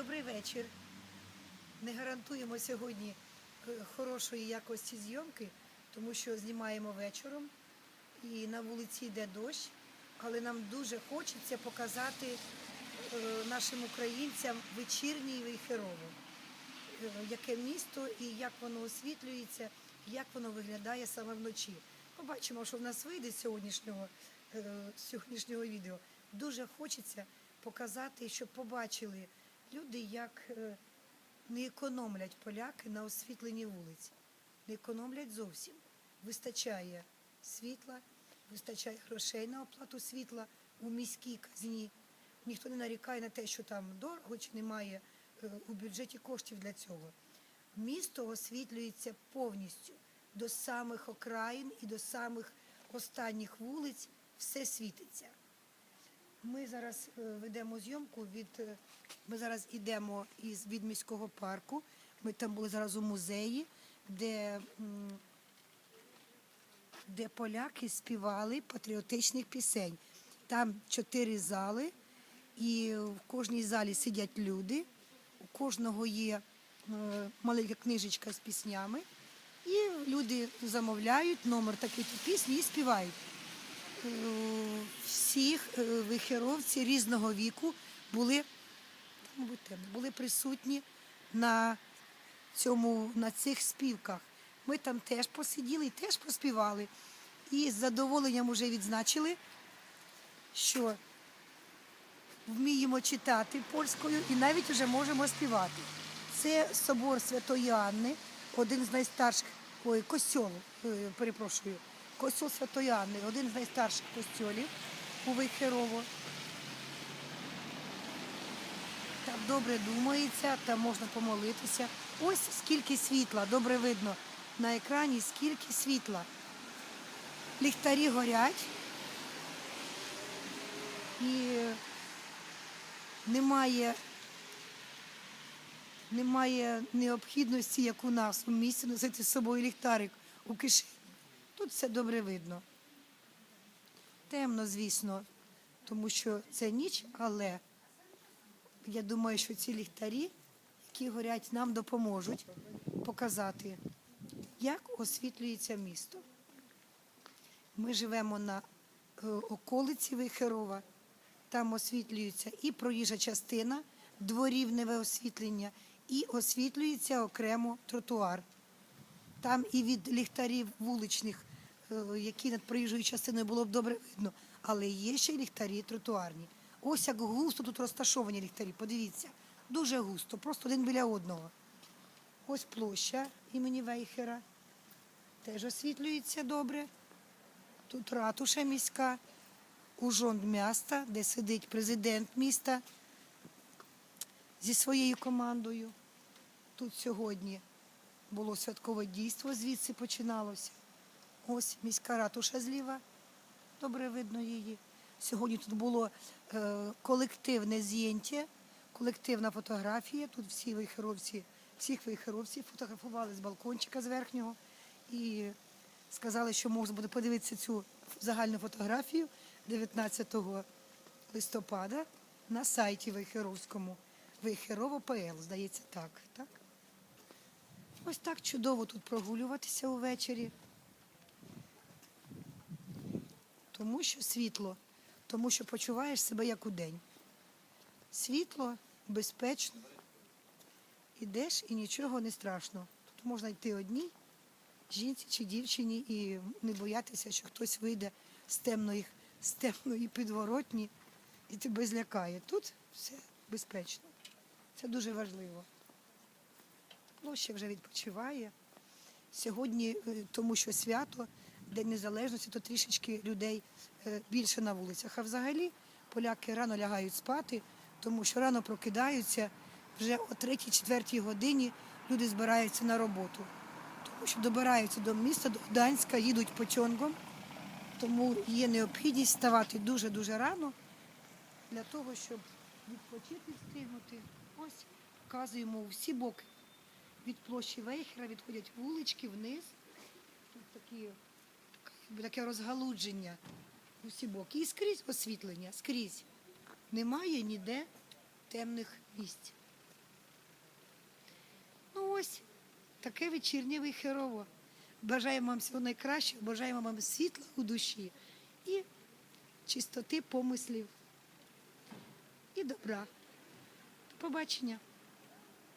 Добрий вечір. Не гарантуємо сьогодні е, хорошої якості зйомки, тому що знімаємо вечором і на вулиці йде дощ, але нам дуже хочеться показати е, нашим українцям вечірній Вейхерово. Е, Яке місто і як воно освітлюється, як воно виглядає саме вночі. Побачимо, що в нас вийде з сьогоднішнього, з сьогоднішнього відео. Дуже хочеться показати, щоб побачили люди, як е, не економлять поляки на освітленні вулиць. Не економлять зовсім. Вистачає світла, вистачає грошей на оплату світла у міській казні. Ніхто не нарікає на те, що там дорого чи немає е, у бюджеті коштів для цього. Місто освітлюється повністю до самих окраїн і до самих останніх вулиць все світиться. Ми зараз е, ведемо зйомку від. е, Ми зараз йдемо із від міського парку. Ми там були зараз у музеї, де, де поляки співали патріотичних пісень. Там чотири зали, і в кожній залі сидять люди. У кожного є е, маленька книжечка з піснями. І люди замовляють номер такої пісні і співають всіх е, вихеровці різного віку були, темно, були присутні на, цьому, на цих співках. Ми там теж посиділи теж поспівали. І з задоволенням вже відзначили, що вміємо читати польською і навіть вже можемо співати. Це собор Святої Анни, один з найстарших, ой, костьол, е, перепрошую, костьол Святої Анни, один з найстарших костьолів у Вейхерово. Там добре думається, там можна помолитися. Ось скільки світла, добре видно на екрані, скільки світла. Ліхтарі горять. І немає, немає необхідності, як у нас у місті, носити з собою ліхтарик у кишені. Тут все добре видно. Темно, звісно, тому що це ніч, але я думаю, що ці ліхтарі, які горять, нам допоможуть показати, як освітлюється місто. Ми живемо на е, околиці Вихерова. Там освітлюється і проїжджа частина, дворівневе освітлення, і освітлюється окремо тротуар. Там і від ліхтарів вуличних, які над проїжджою частиною було б добре видно, але є ще й ліхтарі тротуарні. Ось як густо тут розташовані ліхтарі. Подивіться, дуже густо, просто один біля одного. Ось площа імені Вейхера. Теж освітлюється добре. Тут ратуша міська, ужонд міста, де сидить президент міста зі своєю командою. Тут сьогодні було святкове дійство, звідси починалося. Ось міська ратуша зліва, добре видно її. Сьогодні тут було е, колективне з'єнтя, колективна фотографія. Тут всі вихеровці, всіх вихеровців фотографували з балкончика з верхнього і сказали, що можна буде подивитися цю загальну фотографію 19 листопада на сайті Вейхеровському. Вейхерово.пл, здається, так. так. Ось так чудово тут прогулюватися увечері. Тому що світло, тому що почуваєш себе як у день. Світло, безпечно, ідеш і нічого не страшно. Тут можна йти одній, жінці чи дівчині, і не боятися, що хтось вийде з темної, з темної підворотні і тебе злякає. Тут все безпечно. Це дуже важливо. Площа вже відпочиває. Сьогодні, е, тому що свято, День Незалежності, то трішечки людей е, більше на вулицях. А взагалі поляки рано лягають спати, тому що рано прокидаються, вже о 3-4 годині люди збираються на роботу. Тому що добираються до міста, до Гданська, їдуть потягом, тому є необхідність вставати дуже-дуже рано для того, щоб відпочити, встигнути. Ось показуємо у всі боки. Від площі Вейхера відходять вулички вниз. Тут такі, таке розгалудження ну, усі боки. І скрізь освітлення, скрізь. Немає ніде темних місць. Ну ось таке вечірнє вихерово. Бажаємо вам всього найкращого, бажаємо вам світла у душі і чистоти помислів і добра. До побачення.